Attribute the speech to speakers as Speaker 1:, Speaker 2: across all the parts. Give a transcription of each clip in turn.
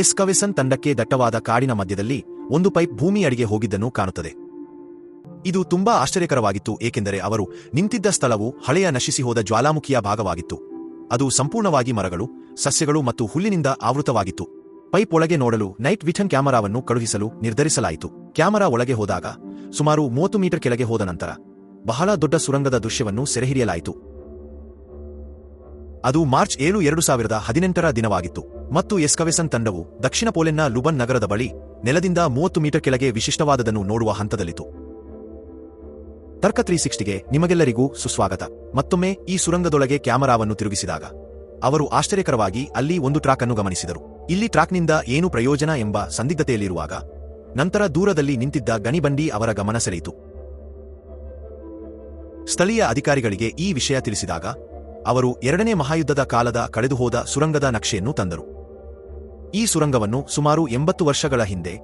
Speaker 1: ಎಸ್ಕವೆಸನ್ ತಂಡಕ್ಕೆ ದಟ್ಟವಾದ ಕಾಡಿನ ಮಧ್ಯದಲ್ಲಿ ಒಂದು ಪೈಪ್ ಭೂಮಿ ಅಡಿಗೆ ಹೋಗಿದ್ದನ್ನು ಕಾಣುತ್ತದೆ ಇದು ತುಂಬಾ ಆಶ್ಚರ್ಯಕರವಾಗಿತ್ತು ಏಕೆಂದರೆ ಅವರು ನಿಂತಿದ್ದ ಸ್ಥಳವು ಹಳೆಯ ನಶಿಸಿ ಹೋದ ಜ್ವಾಲಾಮುಖಿಯ ಭಾಗವಾಗಿತ್ತು ಅದು ಸಂಪೂರ್ಣವಾಗಿ ಮರಗಳು ಸಸ್ಯಗಳು ಮತ್ತು ಹುಲ್ಲಿನಿಂದ ಆವೃತವಾಗಿತ್ತು ಪೈಪ್ ಒಳಗೆ ನೋಡಲು ನೈಟ್ ವಿಠನ್ ಕ್ಯಾಮರಾವನ್ನು ಕಳುಹಿಸಲು ನಿರ್ಧರಿಸಲಾಯಿತು ಕ್ಯಾಮರಾ ಒಳಗೆ ಹೋದಾಗ ಸುಮಾರು ಮೂವತ್ತು ಮೀಟರ್ ಕೆಳಗೆ ಹೋದ ನಂತರ ಬಹಳ ದೊಡ್ಡ ಸುರಂಗದ ದೃಶ್ಯವನ್ನು ಸೆರೆಹಿಡಿಯಲಾಯಿತು ಅದು ಮಾರ್ಚ್ ಏಳು ಎರಡು ಸಾವಿರದ ಹದಿನೆಂಟರ ದಿನವಾಗಿತ್ತು ಮತ್ತು ಎಸ್ಕವೆಸನ್ ತಂಡವು ದಕ್ಷಿಣ ಪೋಲೆಂಡ್ನ ಲುಬನ್ ನಗರದ ಬಳಿ ನೆಲದಿಂದ ಮೂವತ್ತು ಮೀಟರ್ ಕೆಳಗೆ ವಿಶಿಷ್ಟವಾದದನ್ನು ನೋಡುವ ಹಂತದಲ್ಲಿತ್ತು ತರ್ಕ ತ್ರೀ ಸಿಕ್ಸ್ಟಿಗೆ ನಿಮಗೆಲ್ಲರಿಗೂ ಸುಸ್ವಾಗತ ಮತ್ತೊಮ್ಮೆ ಈ ಸುರಂಗದೊಳಗೆ ಕ್ಯಾಮರಾವನ್ನು ತಿರುಗಿಸಿದಾಗ ಅವರು ಆಶ್ಚರ್ಯಕರವಾಗಿ ಅಲ್ಲಿ ಒಂದು ಟ್ರಾಕ್ ಅನ್ನು ಗಮನಿಸಿದರು ಇಲ್ಲಿ ಟ್ರಾಕ್ನಿಂದ ಏನು ಪ್ರಯೋಜನ ಎಂಬ ಸಂದಿಗ್ಧತೆಯಲ್ಲಿರುವಾಗ ನಂತರ ದೂರದಲ್ಲಿ ನಿಂತಿದ್ದ ಗಣಿಬಂಡಿ ಅವರ ಗಮನ ಸೆಳೆಯಿತು ಸ್ಥಳೀಯ ಅಧಿಕಾರಿಗಳಿಗೆ ಈ ವಿಷಯ ತಿಳಿಸಿದಾಗ ಅವರು ಎರಡನೇ ಮಹಾಯುದ್ಧದ ಕಾಲದ ಕಳೆದುಹೋದ ಸುರಂಗದ ನಕ್ಷೆಯನ್ನು ತಂದರು ಈ ಸುರಂಗವನ್ನು ಸುಮಾರು ಎಂಬತ್ತು ವರ್ಷಗಳ ಹಿಂದೆ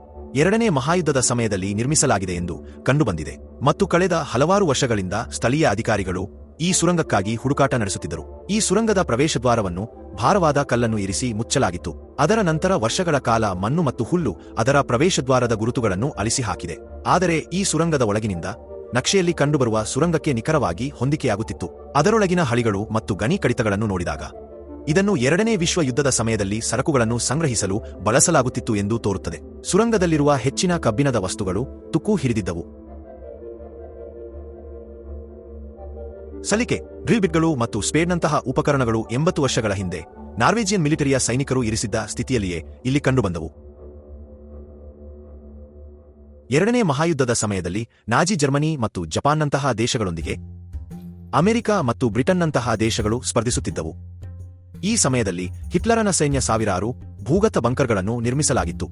Speaker 1: ಎರಡನೇ ಮಹಾಯುದ್ಧದ ಸಮಯದಲ್ಲಿ ನಿರ್ಮಿಸಲಾಗಿದೆ ಎಂದು ಕಂಡುಬಂದಿದೆ ಮತ್ತು ಕಳೆದ ಹಲವಾರು ವರ್ಷಗಳಿಂದ ಸ್ಥಳೀಯ ಅಧಿಕಾರಿಗಳು ಈ ಸುರಂಗಕ್ಕಾಗಿ ಹುಡುಕಾಟ ನಡೆಸುತ್ತಿದ್ದರು ಈ ಸುರಂಗದ ಪ್ರವೇಶದ್ವಾರವನ್ನು ಭಾರವಾದ ಕಲ್ಲನ್ನು ಇರಿಸಿ ಮುಚ್ಚಲಾಗಿತ್ತು ಅದರ ನಂತರ ವರ್ಷಗಳ ಕಾಲ ಮಣ್ಣು ಮತ್ತು ಹುಲ್ಲು ಅದರ ಪ್ರವೇಶದ್ವಾರದ ಗುರುತುಗಳನ್ನು ಅಳಿಸಿ ಹಾಕಿದೆ ಆದರೆ ಈ ಸುರಂಗದ ಒಳಗಿನಿಂದ ನಕ್ಷೆಯಲ್ಲಿ ಕಂಡುಬರುವ ಸುರಂಗಕ್ಕೆ ನಿಖರವಾಗಿ ಹೊಂದಿಕೆಯಾಗುತ್ತಿತ್ತು ಅದರೊಳಗಿನ ಹಳಿಗಳು ಮತ್ತು ಗಣಿ ಕಡಿತಗಳನ್ನು ನೋಡಿದಾಗ ಇದನ್ನು ಎರಡನೇ ವಿಶ್ವ ಯುದ್ಧದ ಸಮಯದಲ್ಲಿ ಸರಕುಗಳನ್ನು ಸಂಗ್ರಹಿಸಲು ಬಳಸಲಾಗುತ್ತಿತ್ತು ಎಂದು ತೋರುತ್ತದೆ ಸುರಂಗದಲ್ಲಿರುವ ಹೆಚ್ಚಿನ ಕಬ್ಬಿಣದ ವಸ್ತುಗಳು ತುಕ್ಕು ಹಿರಿದಿದ್ದವು ಸಲಿಕೆ ಡ್ರಿಲ್ಬಿಟ್ಗಳು ಮತ್ತು ಸ್ಪೇಡ್ನಂತಹ ಉಪಕರಣಗಳು ಎಂಬತ್ತು ವರ್ಷಗಳ ಹಿಂದೆ ನಾರ್ವೇಜಿಯನ್ ಮಿಲಿಟರಿಯ ಸೈನಿಕರು ಇರಿಸಿದ್ದ ಸ್ಥಿತಿಯಲ್ಲಿಯೇ ಇಲ್ಲಿ ಕಂಡುಬಂದವು ಎರಡನೇ ಮಹಾಯುದ್ಧದ ಸಮಯದಲ್ಲಿ ನಾಜಿ ಜರ್ಮನಿ ಮತ್ತು ಜಪಾನ್ನಂತಹ ದೇಶಗಳೊಂದಿಗೆ ಅಮೆರಿಕ ಮತ್ತು ಬ್ರಿಟನ್ನಂತಹ ದೇಶಗಳು ಸ್ಪರ್ಧಿಸುತ್ತಿದ್ದವು ಈ ಸಮಯದಲ್ಲಿ ಹಿಟ್ಲರನ ಸೈನ್ಯ ಸಾವಿರಾರು ಭೂಗತ ಬಂಕರ್ಗಳನ್ನು ನಿರ್ಮಿಸಲಾಗಿತ್ತು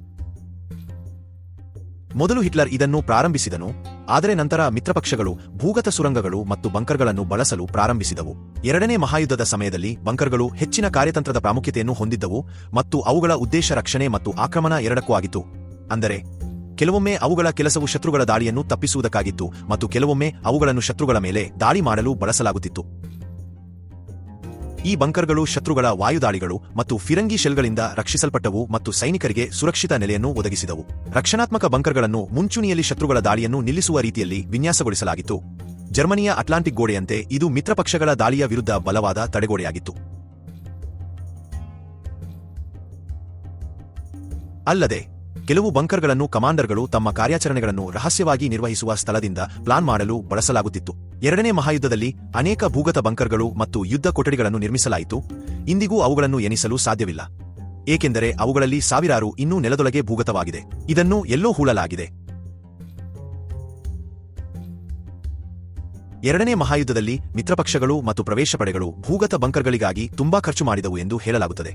Speaker 1: ಮೊದಲು ಹಿಟ್ಲರ್ ಇದನ್ನು ಪ್ರಾರಂಭಿಸಿದನು ಆದರೆ ನಂತರ ಮಿತ್ರಪಕ್ಷಗಳು ಭೂಗತ ಸುರಂಗಗಳು ಮತ್ತು ಬಂಕರ್ಗಳನ್ನು ಬಳಸಲು ಪ್ರಾರಂಭಿಸಿದವು ಎರಡನೇ ಮಹಾಯುದ್ಧದ ಸಮಯದಲ್ಲಿ ಬಂಕರ್ಗಳು ಹೆಚ್ಚಿನ ಕಾರ್ಯತಂತ್ರದ ಪ್ರಾಮುಖ್ಯತೆಯನ್ನು ಹೊಂದಿದ್ದವು ಮತ್ತು ಅವುಗಳ ಉದ್ದೇಶ ರಕ್ಷಣೆ ಮತ್ತು ಆಕ್ರಮಣ ಎರಡಕ್ಕೂ ಆಗಿತ್ತು ಅಂದರೆ ಕೆಲವೊಮ್ಮೆ ಅವುಗಳ ಕೆಲಸವು ಶತ್ರುಗಳ ದಾಳಿಯನ್ನು ತಪ್ಪಿಸುವುದಕ್ಕಾಗಿತ್ತು ಮತ್ತು ಕೆಲವೊಮ್ಮೆ ಅವುಗಳನ್ನು ಶತ್ರುಗಳ ಮೇಲೆ ದಾಳಿ ಮಾಡಲು ಬಳಸಲಾಗುತ್ತಿತ್ತು ಈ ಬಂಕರ್ಗಳು ಶತ್ರುಗಳ ವಾಯುದಾಳಿಗಳು ಮತ್ತು ಫಿರಂಗಿ ಶೆಲ್ಗಳಿಂದ ರಕ್ಷಿಸಲ್ಪಟ್ಟವು ಮತ್ತು ಸೈನಿಕರಿಗೆ ಸುರಕ್ಷಿತ ನೆಲೆಯನ್ನು ಒದಗಿಸಿದವು ರಕ್ಷಣಾತ್ಮಕ ಬಂಕರ್ಗಳನ್ನು ಮುಂಚೂಣಿಯಲ್ಲಿ ಶತ್ರುಗಳ ದಾಳಿಯನ್ನು ನಿಲ್ಲಿಸುವ ರೀತಿಯಲ್ಲಿ ವಿನ್ಯಾಸಗೊಳಿಸಲಾಗಿತ್ತು ಜರ್ಮನಿಯ ಅಟ್ಲಾಂಟಿಕ್ ಗೋಡೆಯಂತೆ ಇದು ಮಿತ್ರಪಕ್ಷಗಳ ದಾಳಿಯ ವಿರುದ್ಧ ಬಲವಾದ ತಡೆಗೋಡೆಯಾಗಿತ್ತು ಅಲ್ಲದೆ ಕೆಲವು ಬಂಕರ್ಗಳನ್ನು ಕಮಾಂಡರ್ಗಳು ತಮ್ಮ ಕಾರ್ಯಾಚರಣೆಗಳನ್ನು ರಹಸ್ಯವಾಗಿ ನಿರ್ವಹಿಸುವ ಸ್ಥಳದಿಂದ ಪ್ಲಾನ್ ಮಾಡಲು ಬಳಸಲಾಗುತ್ತಿತ್ತು ಎರಡನೇ ಮಹಾಯುದ್ಧದಲ್ಲಿ ಅನೇಕ ಭೂಗತ ಬಂಕರ್ಗಳು ಮತ್ತು ಯುದ್ಧ ಕೊಠಡಿಗಳನ್ನು ನಿರ್ಮಿಸಲಾಯಿತು ಇಂದಿಗೂ ಅವುಗಳನ್ನು ಎನಿಸಲು ಸಾಧ್ಯವಿಲ್ಲ ಏಕೆಂದರೆ ಅವುಗಳಲ್ಲಿ ಸಾವಿರಾರು ಇನ್ನೂ ನೆಲದೊಳಗೆ ಭೂಗತವಾಗಿದೆ ಇದನ್ನು ಎಲ್ಲೋ ಹೂಳಲಾಗಿದೆ ಎರಡನೇ ಮಹಾಯುದ್ಧದಲ್ಲಿ ಮಿತ್ರಪಕ್ಷಗಳು ಮತ್ತು ಪ್ರವೇಶ ಪಡೆಗಳು ಭೂಗತ ಬಂಕರ್ಗಳಿಗಾಗಿ ತುಂಬಾ ಖರ್ಚು ಮಾಡಿದವು ಎಂದು ಹೇಳಲಾಗುತ್ತದೆ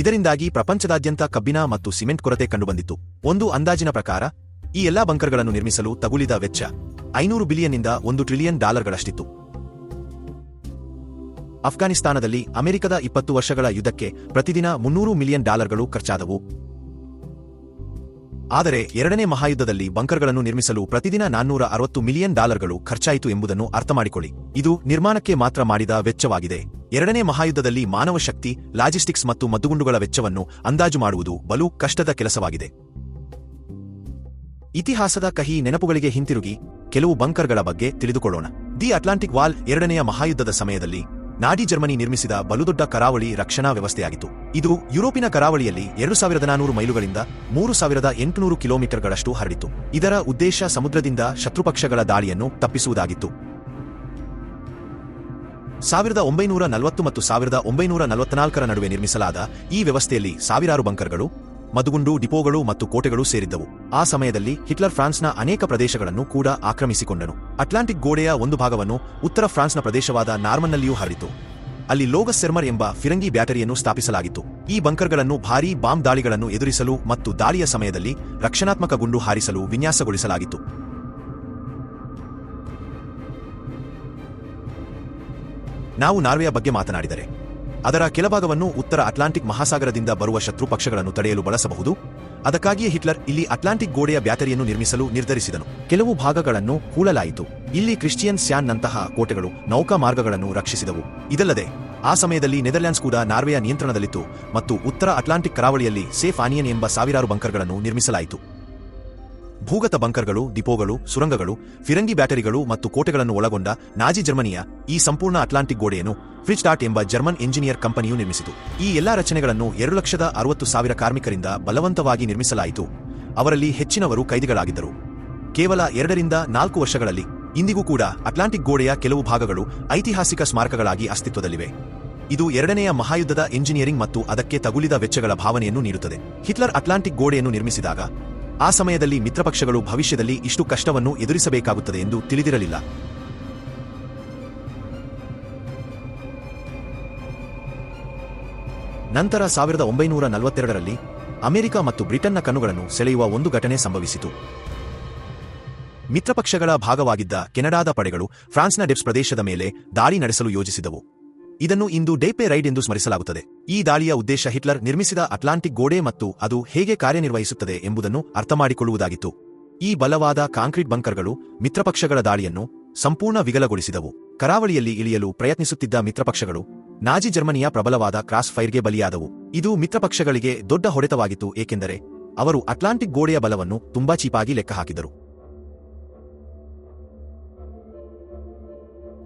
Speaker 1: ಇದರಿಂದಾಗಿ ಪ್ರಪಂಚದಾದ್ಯಂತ ಕಬ್ಬಿನ ಮತ್ತು ಸಿಮೆಂಟ್ ಕೊರತೆ ಕಂಡುಬಂದಿತ್ತು ಒಂದು ಅಂದಾಜಿನ ಪ್ರಕಾರ ಈ ಎಲ್ಲಾ ಬಂಕರ್ಗಳನ್ನು ನಿರ್ಮಿಸಲು ತಗುಲಿದ ವೆಚ್ಚ ಐನೂರು ಬಿಲಿಯನ್ನಿಂದ ಒಂದು ಟ್ರಿಲಿಯನ್ ಡಾಲರ್ಗಳಷ್ಟಿತ್ತು ಅಫ್ಘಾನಿಸ್ತಾನದಲ್ಲಿ ಅಮೆರಿಕದ ಇಪ್ಪತ್ತು ವರ್ಷಗಳ ಯುದ್ಧಕ್ಕೆ ಪ್ರತಿದಿನ ಮುನ್ನೂರು ಮಿಲಿಯನ್ ಡಾಲರ್ಗಳು ಖರ್ಚಾದವು ಆದರೆ ಎರಡನೇ ಮಹಾಯುದ್ಧದಲ್ಲಿ ಬಂಕರ್ಗಳನ್ನು ನಿರ್ಮಿಸಲು ಪ್ರತಿದಿನ ನಾನ್ನೂರ ಅರವತ್ತು ಮಿಲಿಯನ್ ಡಾಲರ್ಗಳು ಖರ್ಚಾಯಿತು ಎಂಬುದನ್ನು ಅರ್ಥಮಾಡಿಕೊಳ್ಳಿ ಇದು ನಿರ್ಮಾಣಕ್ಕೆ ಮಾತ್ರ ಮಾಡಿದ ವೆಚ್ಚವಾಗಿದೆ ಎರಡನೇ ಮಹಾಯುದ್ಧದಲ್ಲಿ ಮಾನವಶಕ್ತಿ ಲಾಜಿಸ್ಟಿಕ್ಸ್ ಮತ್ತು ಮದ್ದುಗುಂಡುಗಳ ವೆಚ್ಚವನ್ನು ಅಂದಾಜು ಮಾಡುವುದು ಬಲು ಕಷ್ಟದ ಕೆಲಸವಾಗಿದೆ ಇತಿಹಾಸದ ಕಹಿ ನೆನಪುಗಳಿಗೆ ಹಿಂತಿರುಗಿ ಕೆಲವು ಬಂಕರ್ಗಳ ಬಗ್ಗೆ ತಿಳಿದುಕೊಳ್ಳೋಣ ದಿ ಅಟ್ಲಾಂಟಿಕ್ ವಾಲ್ ಎರಡನೆಯ ಮಹಾಯುದ್ಧದ ಸಮಯದಲ್ಲಿ ನಾಡಿ ಜರ್ಮನಿ ನಿರ್ಮಿಸಿದ ಬಲುದೊಡ್ಡ ಕರಾವಳಿ ರಕ್ಷಣಾ ವ್ಯವಸ್ಥೆಯಾಗಿತ್ತು ಇದು ಯುರೋಪಿನ ಕರಾವಳಿಯಲ್ಲಿ ಎರಡು ಸಾವಿರದ ನಾನೂರು ಮೈಲುಗಳಿಂದ ಮೂರು ಸಾವಿರದ ಎಂಟುನೂರು ಕಿಲೋಮೀಟರ್ಗಳಷ್ಟು ಹರಡಿತು ಇದರ ಉದ್ದೇಶ ಸಮುದ್ರದಿಂದ ಶತ್ರುಪಕ್ಷಗಳ ದಾಳಿಯನ್ನು ತಪ್ಪಿಸುವುದಾಗಿತ್ತು ಸಾವಿರದ ಒಂಬೈನೂರ ನಲವತ್ತು ಮತ್ತು ಸಾವಿರದ ಒಂಬೈನೂರ ನಲವತ್ನಾಲ್ಕರ ನಡುವೆ ನಿರ್ಮಿಸಲಾದ ಈ ವ್ಯವಸ್ಥೆಯಲ್ಲಿ ಸಾವಿರಾರು ಬಂಕರ್ಗಳು ಮದುಗುಂಡು ಡಿಪೋಗಳು ಮತ್ತು ಕೋಟೆಗಳು ಸೇರಿದ್ದವು ಆ ಸಮಯದಲ್ಲಿ ಹಿಟ್ಲರ್ ಫ್ರಾನ್ಸ್ನ ಅನೇಕ ಪ್ರದೇಶಗಳನ್ನು ಕೂಡ ಆಕ್ರಮಿಸಿಕೊಂಡನು ಅಟ್ಲಾಂಟಿಕ್ ಗೋಡೆಯ ಒಂದು ಭಾಗವನ್ನು ಉತ್ತರ ಫ್ರಾನ್ಸ್ನ ಪ್ರದೇಶವಾದ ನಾರ್ಮನ್ನಲ್ಲಿಯೂ ಹರಡಿತು ಅಲ್ಲಿ ಲೋಗಸ್ ಸೆರ್ಮರ್ ಎಂಬ ಫಿರಂಗಿ ಬ್ಯಾಟರಿಯನ್ನು ಸ್ಥಾಪಿಸಲಾಗಿತ್ತು ಈ ಬಂಕರ್ಗಳನ್ನು ಭಾರೀ ಬಾಂಬ್ ದಾಳಿಗಳನ್ನು ಎದುರಿಸಲು ಮತ್ತು ದಾಳಿಯ ಸಮಯದಲ್ಲಿ ರಕ್ಷಣಾತ್ಮಕ ಗುಂಡು ಹಾರಿಸಲು ವಿನ್ಯಾಸಗೊಳಿಸಲಾಗಿತ್ತು ನಾವು ನಾರ್ವೆಯ ಬಗ್ಗೆ ಮಾತನಾಡಿದರೆ ಅದರ ಕೆಲಭಾಗವನ್ನು ಉತ್ತರ ಅಟ್ಲಾಂಟಿಕ್ ಮಹಾಸಾಗರದಿಂದ ಬರುವ ಶತ್ರು ಪಕ್ಷಗಳನ್ನು ತಡೆಯಲು ಬಳಸಬಹುದು ಅದಕ್ಕಾಗಿಯೇ ಹಿಟ್ಲರ್ ಇಲ್ಲಿ ಅಟ್ಲಾಂಟಿಕ್ ಗೋಡೆಯ ಬ್ಯಾಟರಿಯನ್ನು ನಿರ್ಮಿಸಲು ನಿರ್ಧರಿಸಿದನು ಕೆಲವು ಭಾಗಗಳನ್ನು ಹೂಳಲಾಯಿತು ಇಲ್ಲಿ ಕ್ರಿಶ್ಚಿಯನ್ ಸ್ಯಾನ್ನಂತಹ ಕೋಟೆಗಳು ನೌಕಾ ಮಾರ್ಗಗಳನ್ನು ರಕ್ಷಿಸಿದವು ಇದಲ್ಲದೆ ಆ ಸಮಯದಲ್ಲಿ ನೆದರ್ಲ್ಯಾಂಡ್ಸ್ ಕೂಡ ನಾರ್ವೆಯ ನಿಯಂತ್ರಣದಲ್ಲಿತ್ತು ಮತ್ತು ಉತ್ತರ ಅಟ್ಲಾಂಟಿಕ್ ಕರಾವಳಿಯಲ್ಲಿ ಸೇಫ್ ಆನಿಯನ್ ಎಂಬ ಸಾವಿರಾರು ಬಂಕರ್ಗಳನ್ನು ನಿರ್ಮಿಸಲಾಯಿತು ಭೂಗತ ಬಂಕರ್ಗಳು ದಿಪೋಗಳು ಸುರಂಗಗಳು ಫಿರಂಗಿ ಬ್ಯಾಟರಿಗಳು ಮತ್ತು ಕೋಟೆಗಳನ್ನು ಒಳಗೊಂಡ ನಾಜಿ ಜರ್ಮನಿಯ ಈ ಸಂಪೂರ್ಣ ಅಟ್ಲಾಂಟಿಕ್ ಗೋಡೆಯನ್ನು ಡಾಟ್ ಎಂಬ ಜರ್ಮನ್ ಇಂಜಿನಿಯರ್ ಕಂಪನಿಯು ನಿರ್ಮಿಸಿತು ಈ ಎಲ್ಲಾ ರಚನೆಗಳನ್ನು ಎರಡು ಲಕ್ಷದ ಅರವತ್ತು ಸಾವಿರ ಕಾರ್ಮಿಕರಿಂದ ಬಲವಂತವಾಗಿ ನಿರ್ಮಿಸಲಾಯಿತು ಅವರಲ್ಲಿ ಹೆಚ್ಚಿನವರು ಕೈದಿಗಳಾಗಿದ್ದರು ಕೇವಲ ಎರಡರಿಂದ ನಾಲ್ಕು ವರ್ಷಗಳಲ್ಲಿ ಇಂದಿಗೂ ಕೂಡ ಅಟ್ಲಾಂಟಿಕ್ ಗೋಡೆಯ ಕೆಲವು ಭಾಗಗಳು ಐತಿಹಾಸಿಕ ಸ್ಮಾರಕಗಳಾಗಿ ಅಸ್ತಿತ್ವದಲ್ಲಿವೆ ಇದು ಎರಡನೆಯ ಮಹಾಯುದ್ಧದ ಎಂಜಿನಿಯರಿಂಗ್ ಮತ್ತು ಅದಕ್ಕೆ ತಗುಲಿದ ವೆಚ್ಚಗಳ ಭಾವನೆಯನ್ನು ನೀಡುತ್ತದೆ ಹಿಟ್ಲರ್ ಅಟ್ಲಾಂಟಿಕ್ ಗೋಡೆಯನ್ನು ನಿರ್ಮಿಸಿದಾಗ ಆ ಸಮಯದಲ್ಲಿ ಮಿತ್ರಪಕ್ಷಗಳು ಭವಿಷ್ಯದಲ್ಲಿ ಇಷ್ಟು ಕಷ್ಟವನ್ನು ಎದುರಿಸಬೇಕಾಗುತ್ತದೆ ಎಂದು ತಿಳಿದಿರಲಿಲ್ಲ ನಂತರ ಸಾವಿರದ ಒಂಬೈನೂರ ನಲವತ್ತೆರಡರಲ್ಲಿ ಅಮೆರಿಕ ಮತ್ತು ಬ್ರಿಟನ್ನ ಕಣ್ಣುಗಳನ್ನು ಸೆಳೆಯುವ ಒಂದು ಘಟನೆ ಸಂಭವಿಸಿತು ಮಿತ್ರಪಕ್ಷಗಳ ಭಾಗವಾಗಿದ್ದ ಕೆನಡಾದ ಪಡೆಗಳು ಫ್ರಾನ್ಸ್ನ ಡೆಪ್ಸ್ ಪ್ರದೇಶದ ಮೇಲೆ ದಾಳಿ ನಡೆಸಲು ಯೋಜಿಸಿದವು ಇದನ್ನು ಇಂದು ಡೇಪೆ ರೈಡ್ ಎಂದು ಸ್ಮರಿಸಲಾಗುತ್ತದೆ ಈ ದಾಳಿಯ ಉದ್ದೇಶ ಹಿಟ್ಲರ್ ನಿರ್ಮಿಸಿದ ಅಟ್ಲಾಂಟಿಕ್ ಗೋಡೆ ಮತ್ತು ಅದು ಹೇಗೆ ಕಾರ್ಯನಿರ್ವಹಿಸುತ್ತದೆ ಎಂಬುದನ್ನು ಅರ್ಥಮಾಡಿಕೊಳ್ಳುವುದಾಗಿತ್ತು ಈ ಬಲವಾದ ಕಾಂಕ್ರೀಟ್ ಬಂಕರ್ಗಳು ಮಿತ್ರಪಕ್ಷಗಳ ದಾಳಿಯನ್ನು ಸಂಪೂರ್ಣ ವಿಗಲಗೊಳಿಸಿದವು ಕರಾವಳಿಯಲ್ಲಿ ಇಳಿಯಲು ಪ್ರಯತ್ನಿಸುತ್ತಿದ್ದ ಮಿತ್ರಪಕ್ಷಗಳು ನಾಜಿ ಜರ್ಮನಿಯ ಪ್ರಬಲವಾದ ಕ್ರಾಸ್ ಫೈರ್ಗೆ ಬಲಿಯಾದವು ಇದು ಮಿತ್ರಪಕ್ಷಗಳಿಗೆ ದೊಡ್ಡ ಹೊಡೆತವಾಗಿತ್ತು ಏಕೆಂದರೆ ಅವರು ಅಟ್ಲಾಂಟಿಕ್ ಗೋಡೆಯ ಬಲವನ್ನು ತುಂಬಾ ಚೀಪಾಗಿ ಲೆಕ್ಕಹಾಕಿದರು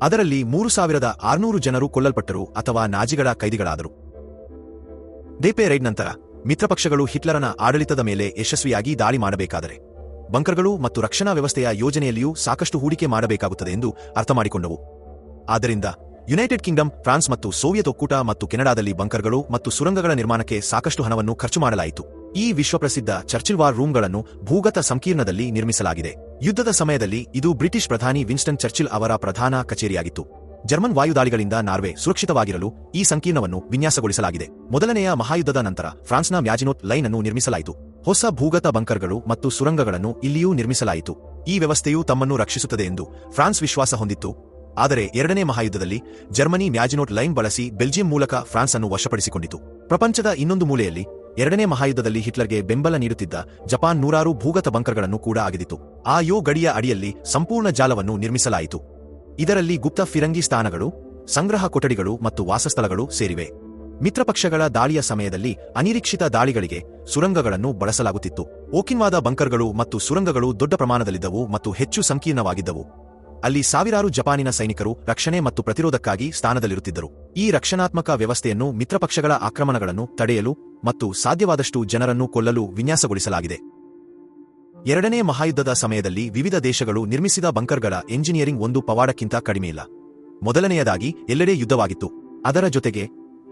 Speaker 1: ಅದರಲ್ಲಿ ಮೂರು ಸಾವಿರದ ಆರ್ನೂರು ಜನರು ಕೊಲ್ಲಲ್ಪಟ್ಟರು ಅಥವಾ ನಾಜಿಗಳ ಕೈದಿಗಳಾದರು ದೇಪೆ ರೈಡ್ ನಂತರ ಮಿತ್ರಪಕ್ಷಗಳು ಹಿಟ್ಲರನ ಆಡಳಿತದ ಮೇಲೆ ಯಶಸ್ವಿಯಾಗಿ ದಾಳಿ ಮಾಡಬೇಕಾದರೆ ಬಂಕರ್ಗಳು ಮತ್ತು ರಕ್ಷಣಾ ವ್ಯವಸ್ಥೆಯ ಯೋಜನೆಯಲ್ಲಿಯೂ ಸಾಕಷ್ಟು ಹೂಡಿಕೆ ಮಾಡಬೇಕಾಗುತ್ತದೆ ಎಂದು ಅರ್ಥಮಾಡಿಕೊಂಡವು ಆದ್ದರಿಂದ ಯುನೈಟೆಡ್ ಕಿಂಗ್ಡಮ್ ಫ್ರಾನ್ಸ್ ಮತ್ತು ಸೋವಿಯತ್ ಒಕ್ಕೂಟ ಮತ್ತು ಕೆನಡಾದಲ್ಲಿ ಬಂಕರ್ಗಳು ಮತ್ತು ಸುರಂಗಗಳ ನಿರ್ಮಾಣಕ್ಕೆ ಸಾಕಷ್ಟು ಹಣವನ್ನು ಖರ್ಚು ಮಾಡಲಾಯಿತು ಈ ವಿಶ್ವಪ್ರಸಿದ್ಧ ಚರ್ಚಿಲ್ ವಾರ್ ರೂಮ್ಗಳನ್ನು ಭೂಗತ ಸಂಕೀರ್ಣದಲ್ಲಿ ನಿರ್ಮಿಸಲಾಗಿದೆ ಯುದ್ಧದ ಸಮಯದಲ್ಲಿ ಇದು ಬ್ರಿಟಿಷ್ ಪ್ರಧಾನಿ ವಿನ್ಸ್ಟನ್ ಚರ್ಚಿಲ್ ಅವರ ಪ್ರಧಾನ ಕಚೇರಿಯಾಗಿತ್ತು ಜರ್ಮನ್ ವಾಯುದಾಳಿಗಳಿಂದ ನಾರ್ವೆ ಸುರಕ್ಷಿತವಾಗಿರಲು ಈ ಸಂಕೀರ್ಣವನ್ನು ವಿನ್ಯಾಸಗೊಳಿಸಲಾಗಿದೆ ಮೊದಲನೆಯ ಮಹಾಯುದ್ಧದ ನಂತರ ಫ್ರಾನ್ಸ್ನ ಮ್ಯಾಜಿನೋಟ್ ಲೈನ್ ಅನ್ನು ನಿರ್ಮಿಸಲಾಯಿತು ಹೊಸ ಭೂಗತ ಬಂಕರ್ಗಳು ಮತ್ತು ಸುರಂಗಗಳನ್ನು ಇಲ್ಲಿಯೂ ನಿರ್ಮಿಸಲಾಯಿತು ಈ ವ್ಯವಸ್ಥೆಯು ತಮ್ಮನ್ನು ರಕ್ಷಿಸುತ್ತದೆ ಎಂದು ಫ್ರಾನ್ಸ್ ವಿಶ್ವಾಸ ಹೊಂದಿತ್ತು ಆದರೆ ಎರಡನೇ ಮಹಾಯುದ್ಧದಲ್ಲಿ ಜರ್ಮನಿ ಮ್ಯಾಜಿನೋಟ್ ಲೈನ್ ಬಳಸಿ ಬೆಲ್ಜಿಯಂ ಮೂಲಕ ಫ್ರಾನ್ಸ್ ಅನ್ನು ವಶಪಡಿಸಿಕೊಂಡಿತು ಪ್ರಪಂಚದ ಇನ್ನೊಂದು ಮೂಲೆಯಲ್ಲಿ ಎರಡನೇ ಮಹಾಯುದ್ಧದಲ್ಲಿ ಹಿಟ್ಲರ್ಗೆ ಬೆಂಬಲ ನೀಡುತ್ತಿದ್ದ ಜಪಾನ್ ನೂರಾರು ಭೂಗತ ಬಂಕರ್ಗಳನ್ನು ಕೂಡ ಆಗಿದಿತು ಆ ಯೋ ಗಡಿಯ ಅಡಿಯಲ್ಲಿ ಸಂಪೂರ್ಣ ಜಾಲವನ್ನು ನಿರ್ಮಿಸಲಾಯಿತು ಇದರಲ್ಲಿ ಗುಪ್ತ ಫಿರಂಗಿ ಸ್ಥಾನಗಳು ಸಂಗ್ರಹ ಕೊಠಡಿಗಳು ಮತ್ತು ವಾಸಸ್ಥಳಗಳು ಸೇರಿವೆ ಮಿತ್ರಪಕ್ಷಗಳ ದಾಳಿಯ ಸಮಯದಲ್ಲಿ ಅನಿರೀಕ್ಷಿತ ದಾಳಿಗಳಿಗೆ ಸುರಂಗಗಳನ್ನು ಬಳಸಲಾಗುತ್ತಿತ್ತು ಓಕಿನ್ವಾದ ಬಂಕರ್ಗಳು ಮತ್ತು ಸುರಂಗಗಳು ದೊಡ್ಡ ಪ್ರಮಾಣದಲ್ಲಿದ್ದವು ಮತ್ತು ಹೆಚ್ಚು ಸಂಕೀರ್ಣವಾಗಿದ್ದವು ಅಲ್ಲಿ ಸಾವಿರಾರು ಜಪಾನಿನ ಸೈನಿಕರು ರಕ್ಷಣೆ ಮತ್ತು ಪ್ರತಿರೋಧಕ್ಕಾಗಿ ಸ್ಥಾನದಲ್ಲಿರುತ್ತಿದ್ದರು ಈ ರಕ್ಷಣಾತ್ಮಕ ವ್ಯವಸ್ಥೆಯನ್ನು ಮಿತ್ರಪಕ್ಷಗಳ ಆಕ್ರಮಣಗಳನ್ನು ತಡೆಯಲು ಮತ್ತು ಸಾಧ್ಯವಾದಷ್ಟು ಜನರನ್ನು ಕೊಲ್ಲಲು ವಿನ್ಯಾಸಗೊಳಿಸಲಾಗಿದೆ ಎರಡನೇ ಮಹಾಯುದ್ಧದ ಸಮಯದಲ್ಲಿ ವಿವಿಧ ದೇಶಗಳು ನಿರ್ಮಿಸಿದ ಬಂಕರ್ಗಳ ಎಂಜಿನಿಯರಿಂಗ್ ಒಂದು ಪವಾಡಕ್ಕಿಂತ ಕಡಿಮೆಯಿಲ್ಲ ಮೊದಲನೆಯದಾಗಿ ಎಲ್ಲೆಡೆ ಯುದ್ಧವಾಗಿತ್ತು ಅದರ ಜೊತೆಗೆ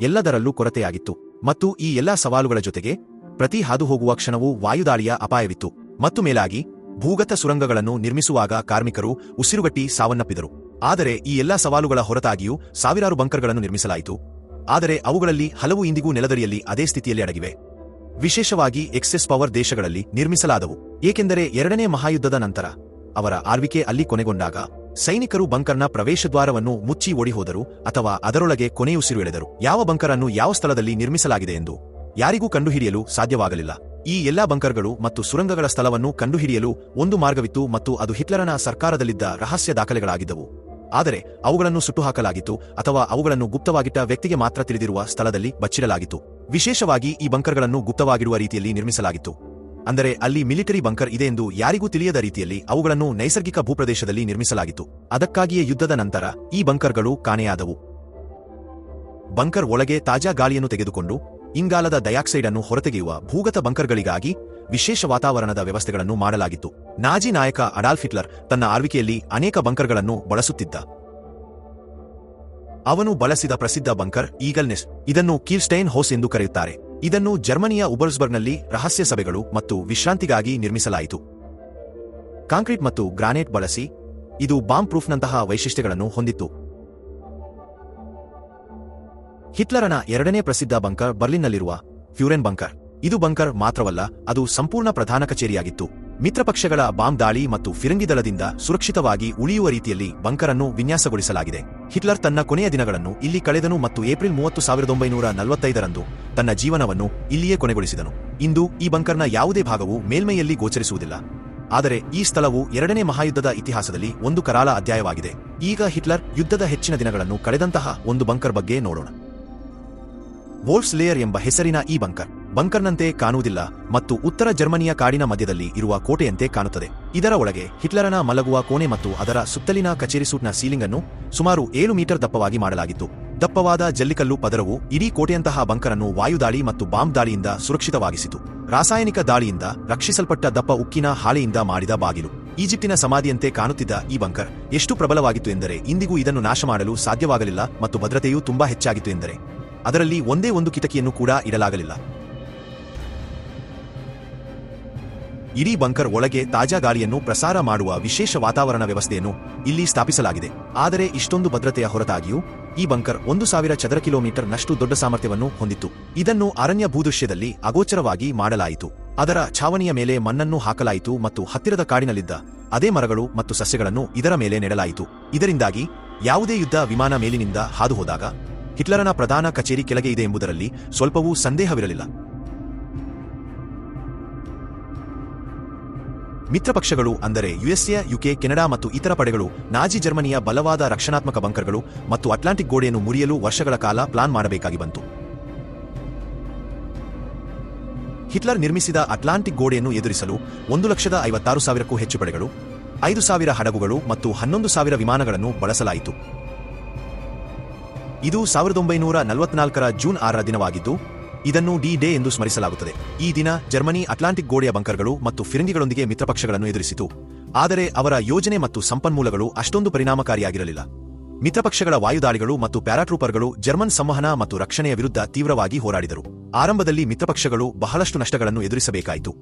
Speaker 1: ಎಲ್ಲದರಲ್ಲೂ ಕೊರತೆಯಾಗಿತ್ತು ಮತ್ತು ಈ ಎಲ್ಲಾ ಸವಾಲುಗಳ ಜೊತೆಗೆ ಪ್ರತಿ ಹಾದುಹೋಗುವ ಕ್ಷಣವೂ ವಾಯುದಾಳಿಯ ಅಪಾಯವಿತ್ತು ಮತ್ತು ಮೇಲಾಗಿ ಭೂಗತ ಸುರಂಗಗಳನ್ನು ನಿರ್ಮಿಸುವಾಗ ಕಾರ್ಮಿಕರು ಉಸಿರುಗಟ್ಟಿ ಸಾವನ್ನಪ್ಪಿದರು ಆದರೆ ಈ ಎಲ್ಲಾ ಸವಾಲುಗಳ ಹೊರತಾಗಿಯೂ ಸಾವಿರಾರು ಬಂಕರ್ಗಳನ್ನು ನಿರ್ಮಿಸಲಾಯಿತು ಆದರೆ ಅವುಗಳಲ್ಲಿ ಹಲವು ಇಂದಿಗೂ ನೆಲದಡಿಯಲ್ಲಿ ಅದೇ ಸ್ಥಿತಿಯಲ್ಲಿ ಅಡಗಿವೆ ವಿಶೇಷವಾಗಿ ಎಕ್ಸೆಸ್ ಪವರ್ ದೇಶಗಳಲ್ಲಿ ನಿರ್ಮಿಸಲಾದವು ಏಕೆಂದರೆ ಎರಡನೇ ಮಹಾಯುದ್ಧದ ನಂತರ ಅವರ ಆರ್ವಿಕೆ ಅಲ್ಲಿ ಕೊನೆಗೊಂಡಾಗ ಸೈನಿಕರು ಬಂಕರ್ನ ಪ್ರವೇಶದ್ವಾರವನ್ನು ಮುಚ್ಚಿ ಓಡಿಹೋದರು ಅಥವಾ ಅದರೊಳಗೆ ಕೊನೆಯುಸಿರು ಎಳೆದರು ಯಾವ ಬಂಕರ್ ಅನ್ನು ಯಾವ ಸ್ಥಳದಲ್ಲಿ ನಿರ್ಮಿಸಲಾಗಿದೆ ಎಂದು ಯಾರಿಗೂ ಕಂಡುಹಿಡಿಯಲು ಸಾಧ್ಯವಾಗಲಿಲ್ಲ ಈ ಎಲ್ಲಾ ಬಂಕರ್ಗಳು ಮತ್ತು ಸುರಂಗಗಳ ಸ್ಥಳವನ್ನು ಕಂಡುಹಿಡಿಯಲು ಒಂದು ಮಾರ್ಗವಿತ್ತು ಮತ್ತು ಅದು ಹಿಟ್ಲರನ ಸರ್ಕಾರದಲ್ಲಿದ್ದ ರಹಸ್ಯ ದಾಖಲೆಗಳಾಗಿದ್ದವು ಆದರೆ ಅವುಗಳನ್ನು ಸುಟ್ಟುಹಾಕಲಾಗಿತ್ತು ಅಥವಾ ಅವುಗಳನ್ನು ಗುಪ್ತವಾಗಿಟ್ಟ ವ್ಯಕ್ತಿಗೆ ಮಾತ್ರ ತಿಳಿದಿರುವ ಸ್ಥಳದಲ್ಲಿ ಬಚ್ಚಿಡಲಾಗಿತ್ತು ವಿಶೇಷವಾಗಿ ಈ ಬಂಕರ್ಗಳನ್ನು ಗುಪ್ತವಾಗಿರುವ ರೀತಿಯಲ್ಲಿ ನಿರ್ಮಿಸಲಾಗಿತ್ತು ಅಂದರೆ ಅಲ್ಲಿ ಮಿಲಿಟರಿ ಬಂಕರ್ ಇದೆ ಎಂದು ಯಾರಿಗೂ ತಿಳಿಯದ ರೀತಿಯಲ್ಲಿ ಅವುಗಳನ್ನು ನೈಸರ್ಗಿಕ ಭೂಪ್ರದೇಶದಲ್ಲಿ ನಿರ್ಮಿಸಲಾಗಿತ್ತು ಅದಕ್ಕಾಗಿಯೇ ಯುದ್ಧದ ನಂತರ ಈ ಬಂಕರ್ಗಳು ಕಾಣೆಯಾದವು ಬಂಕರ್ ಒಳಗೆ ತಾಜಾ ಗಾಳಿಯನ್ನು ತೆಗೆದುಕೊಂಡು ಇಂಗಾಲದ ಡೈಆಕ್ಸೈಡ್ ಅನ್ನು ಹೊರತೆಗೆಯುವ ಭೂಗತ ಬಂಕರ್ಗಳಿಗಾಗಿ ವಿಶೇಷ ವಾತಾವರಣದ ವ್ಯವಸ್ಥೆಗಳನ್ನು ಮಾಡಲಾಗಿತ್ತು ನಾಜಿ ನಾಯಕ ಅಡಾಲ್ಫ್ ಹಿಟ್ಲರ್ ತನ್ನ ಆಳ್ವಿಕೆಯಲ್ಲಿ ಅನೇಕ ಬಂಕರ್ಗಳನ್ನು ಬಳಸುತ್ತಿದ್ದ ಅವನು ಬಳಸಿದ ಪ್ರಸಿದ್ಧ ಬಂಕರ್ ಈಗಲ್ನೆಸ್ ಇದನ್ನು ಕೀರ್ಸ್ಟೈನ್ ಹೋಸ್ ಎಂದು ಕರೆಯುತ್ತಾರೆ ಇದನ್ನು ಜರ್ಮನಿಯ ಉಬರ್ಸ್ಬರ್ಗ್ನಲ್ಲಿ ರಹಸ್ಯ ಸಭೆಗಳು ಮತ್ತು ವಿಶ್ರಾಂತಿಗಾಗಿ ನಿರ್ಮಿಸಲಾಯಿತು ಕಾಂಕ್ರೀಟ್ ಮತ್ತು ಗ್ರಾನೇಟ್ ಬಳಸಿ ಇದು ಬಾಂಬ್ ಪ್ರೂಫ್ನಂತಹ ವೈಶಿಷ್ಟ್ಯಗಳನ್ನು ಹೊಂದಿತ್ತು ಹಿಟ್ಲರನ ಎರಡನೇ ಪ್ರಸಿದ್ಧ ಬಂಕರ್ ಬರ್ಲಿನ್ನಲ್ಲಿರುವ ಫ್ಯೂರೆನ್ ಬಂಕರ್ ಇದು ಬಂಕರ್ ಮಾತ್ರವಲ್ಲ ಅದು ಸಂಪೂರ್ಣ ಪ್ರಧಾನ ಕಚೇರಿಯಾಗಿತ್ತು ಮಿತ್ರಪಕ್ಷಗಳ ಬಾಂಬ್ ದಾಳಿ ಮತ್ತು ಫಿರಂಗಿ ಸುರಕ್ಷಿತವಾಗಿ ಉಳಿಯುವ ರೀತಿಯಲ್ಲಿ ಬಂಕರ್ ಅನ್ನು ವಿನ್ಯಾಸಗೊಳಿಸಲಾಗಿದೆ ಹಿಟ್ಲರ್ ತನ್ನ ಕೊನೆಯ ದಿನಗಳನ್ನು ಇಲ್ಲಿ ಕಳೆದನು ಮತ್ತು ಏಪ್ರಿಲ್ ಮೂವತ್ತು ಸಾವಿರದ ಒಂಬೈನೂರ ನಲವತ್ತೈದರಂದು ತನ್ನ ಜೀವನವನ್ನು ಇಲ್ಲಿಯೇ ಕೊನೆಗೊಳಿಸಿದನು ಇಂದು ಈ ಬಂಕರ್ನ ಯಾವುದೇ ಭಾಗವು ಮೇಲ್ಮೈಯಲ್ಲಿ ಗೋಚರಿಸುವುದಿಲ್ಲ ಆದರೆ ಈ ಸ್ಥಳವು ಎರಡನೇ ಮಹಾಯುದ್ಧದ ಇತಿಹಾಸದಲ್ಲಿ ಒಂದು ಕರಾಲ ಅಧ್ಯಾಯವಾಗಿದೆ ಈಗ ಹಿಟ್ಲರ್ ಯುದ್ಧದ ಹೆಚ್ಚಿನ ದಿನಗಳನ್ನು ಕಳೆದಂತಹ ಒಂದು ಬಂಕರ್ ಬಗ್ಗೆ ನೋಡೋಣ ವೋಲ್ಸ್ ಲೇಯರ್ ಎಂಬ ಹೆಸರಿನ ಈ ಬಂಕರ್ ಬಂಕರ್ನಂತೆ ಕಾಣುವುದಿಲ್ಲ ಮತ್ತು ಉತ್ತರ ಜರ್ಮನಿಯ ಕಾಡಿನ ಮಧ್ಯದಲ್ಲಿ ಇರುವ ಕೋಟೆಯಂತೆ ಕಾಣುತ್ತದೆ ಇದರ ಒಳಗೆ ಹಿಟ್ಲರನ ಮಲಗುವ ಕೋಣೆ ಮತ್ತು ಅದರ ಸುತ್ತಲಿನ ಕಚೇರಿ ಸೂಟ್ನ ಸೀಲಿಂಗ್ ಅನ್ನು ಸುಮಾರು ಏಳು ಮೀಟರ್ ದಪ್ಪವಾಗಿ ಮಾಡಲಾಗಿತ್ತು ದಪ್ಪವಾದ ಜಲ್ಲಿಕಲ್ಲು ಪದರವು ಇಡೀ ಕೋಟೆಯಂತಹ ಬಂಕರನ್ನು ವಾಯುದಾಳಿ ಮತ್ತು ಬಾಂಬ್ ದಾಳಿಯಿಂದ ಸುರಕ್ಷಿತವಾಗಿಸಿತು ರಾಸಾಯನಿಕ ದಾಳಿಯಿಂದ ರಕ್ಷಿಸಲ್ಪಟ್ಟ ದಪ್ಪ ಉಕ್ಕಿನ ಹಾಳೆಯಿಂದ ಮಾಡಿದ ಬಾಗಿಲು ಈಜಿಪ್ಟಿನ ಸಮಾಧಿಯಂತೆ ಕಾಣುತ್ತಿದ್ದ ಈ ಬಂಕರ್ ಎಷ್ಟು ಪ್ರಬಲವಾಗಿತ್ತು ಎಂದರೆ ಇಂದಿಗೂ ಇದನ್ನು ನಾಶ ಮಾಡಲು ಸಾಧ್ಯವಾಗಲಿಲ್ಲ ಮತ್ತು ಭದ್ರತೆಯೂ ತುಂಬಾ ಹೆಚ್ಚಾಗಿತ್ತು ಎಂದರೆ ಅದರಲ್ಲಿ ಒಂದೇ ಒಂದು ಕಿಟಕಿಯನ್ನು ಕೂಡ ಇಡಲಾಗಲಿಲ್ಲ ಇಡೀ ಬಂಕರ್ ಒಳಗೆ ತಾಜಾ ಗಾಳಿಯನ್ನು ಪ್ರಸಾರ ಮಾಡುವ ವಿಶೇಷ ವಾತಾವರಣ ವ್ಯವಸ್ಥೆಯನ್ನು ಇಲ್ಲಿ ಸ್ಥಾಪಿಸಲಾಗಿದೆ ಆದರೆ ಇಷ್ಟೊಂದು ಭದ್ರತೆಯ ಹೊರತಾಗಿಯೂ ಈ ಬಂಕರ್ ಒಂದು ಸಾವಿರ ಚದರ ಕಿಲೋಮೀಟರ್ ನಷ್ಟು ದೊಡ್ಡ ಸಾಮರ್ಥ್ಯವನ್ನು ಹೊಂದಿತ್ತು ಇದನ್ನು ಅರಣ್ಯ ಭೂದೃಶ್ಯದಲ್ಲಿ ಅಗೋಚರವಾಗಿ ಮಾಡಲಾಯಿತು ಅದರ ಛಾವಣಿಯ ಮೇಲೆ ಮಣ್ಣನ್ನು ಹಾಕಲಾಯಿತು ಮತ್ತು ಹತ್ತಿರದ ಕಾಡಿನಲ್ಲಿದ್ದ ಅದೇ ಮರಗಳು ಮತ್ತು ಸಸ್ಯಗಳನ್ನು ಇದರ ಮೇಲೆ ನೆಡಲಾಯಿತು ಇದರಿಂದಾಗಿ ಯಾವುದೇ ಯುದ್ಧ ವಿಮಾನ ಮೇಲಿನಿಂದ ಹಾದುಹೋದಾಗ ಹಿಟ್ಲರನ ಪ್ರಧಾನ ಕಚೇರಿ ಕೆಳಗೆ ಇದೆ ಎಂಬುದರಲ್ಲಿ ಸ್ವಲ್ಪವೂ ಸಂದೇಹವಿರಲಿಲ್ಲ ಮಿತ್ರಪಕ್ಷಗಳು ಅಂದರೆ ಯುಎಸ್ಎ ಯುಕೆ ಕೆನಡಾ ಮತ್ತು ಇತರ ಪಡೆಗಳು ನಾಜಿ ಜರ್ಮನಿಯ ಬಲವಾದ ರಕ್ಷಣಾತ್ಮಕ ಬಂಕರ್ಗಳು ಮತ್ತು ಅಟ್ಲಾಂಟಿಕ್ ಗೋಡೆಯನ್ನು ಮುರಿಯಲು ವರ್ಷಗಳ ಕಾಲ ಪ್ಲಾನ್ ಮಾಡಬೇಕಾಗಿ ಬಂತು ಹಿಟ್ಲರ್ ನಿರ್ಮಿಸಿದ ಅಟ್ಲಾಂಟಿಕ್ ಗೋಡೆಯನ್ನು ಎದುರಿಸಲು ಒಂದು ಲಕ್ಷದ ಐವತ್ತಾರು ಸಾವಿರಕ್ಕೂ ಹೆಚ್ಚು ಪಡೆಗಳು ಐದು ಸಾವಿರ ಹಡಗುಗಳು ಮತ್ತು ಹನ್ನೊಂದು ಸಾವಿರ ವಿಮಾನಗಳನ್ನು ಬಳಸಲಾಯಿತು ಇದು ಸಾವಿರದ ಒಂಬೈನೂರ ನಲವತ್ನಾಲ್ಕರ ಜೂನ್ ಆರರ ದಿನವಾಗಿದ್ದು ಇದನ್ನು ಡಿ ಡೇ ಎಂದು ಸ್ಮರಿಸಲಾಗುತ್ತದೆ ಈ ದಿನ ಜರ್ಮನಿ ಅಟ್ಲಾಂಟಿಕ್ ಗೋಡೆಯ ಬಂಕರ್ಗಳು ಮತ್ತು ಫಿರಂಗಿಗಳೊಂದಿಗೆ ಮಿತ್ರಪಕ್ಷಗಳನ್ನು ಎದುರಿಸಿತು ಆದರೆ ಅವರ ಯೋಜನೆ ಮತ್ತು ಸಂಪನ್ಮೂಲಗಳು ಅಷ್ಟೊಂದು ಪರಿಣಾಮಕಾರಿಯಾಗಿರಲಿಲ್ಲ ಮಿತ್ರಪಕ್ಷಗಳ ವಾಯುದಾಳಿಗಳು ಮತ್ತು ಪ್ಯಾರಾಟ್ರೂಪರ್ಗಳು ಜರ್ಮನ್ ಸಂವಹನ ಮತ್ತು ರಕ್ಷಣೆಯ ವಿರುದ್ಧ ತೀವ್ರವಾಗಿ ಹೋರಾಡಿದರು ಆರಂಭದಲ್ಲಿ ಮಿತ್ರಪಕ್ಷಗಳು ಬಹಳಷ್ಟು ನಷ್ಟಗಳನ್ನು ಎದುರಿಸಬೇಕಾಯಿತು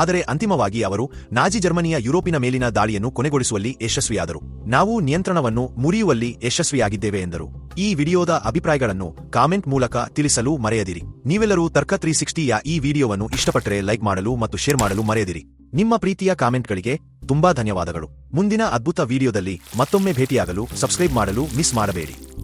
Speaker 1: ಆದರೆ ಅಂತಿಮವಾಗಿ ಅವರು ನಾಜಿ ಜರ್ಮನಿಯ ಯುರೋಪಿನ ಮೇಲಿನ ದಾಳಿಯನ್ನು ಕೊನೆಗೊಳಿಸುವಲ್ಲಿ ಯಶಸ್ವಿಯಾದರು ನಾವು ನಿಯಂತ್ರಣವನ್ನು ಮುರಿಯುವಲ್ಲಿ ಯಶಸ್ವಿಯಾಗಿದ್ದೇವೆ ಎಂದರು ಈ ವಿಡಿಯೋದ ಅಭಿಪ್ರಾಯಗಳನ್ನು ಕಾಮೆಂಟ್ ಮೂಲಕ ತಿಳಿಸಲು ಮರೆಯದಿರಿ ನೀವೆಲ್ಲರೂ ತರ್ಕ ತ್ರೀ ಸಿಕ್ಸ್ಟಿಯ ಈ ವಿಡಿಯೋವನ್ನು ಇಷ್ಟಪಟ್ಟರೆ ಲೈಕ್ ಮಾಡಲು ಮತ್ತು ಶೇರ್ ಮಾಡಲು ಮರೆಯದಿರಿ ನಿಮ್ಮ ಪ್ರೀತಿಯ ಕಾಮೆಂಟ್ಗಳಿಗೆ ತುಂಬಾ ಧನ್ಯವಾದಗಳು ಮುಂದಿನ ಅದ್ಭುತ ವಿಡಿಯೋದಲ್ಲಿ ಮತ್ತೊಮ್ಮೆ ಭೇಟಿಯಾಗಲು ಸಬ್ಸ್ಕ್ರೈಬ್ ಮಾಡಲು ಮಿಸ್ ಮಾಡಬೇಡಿ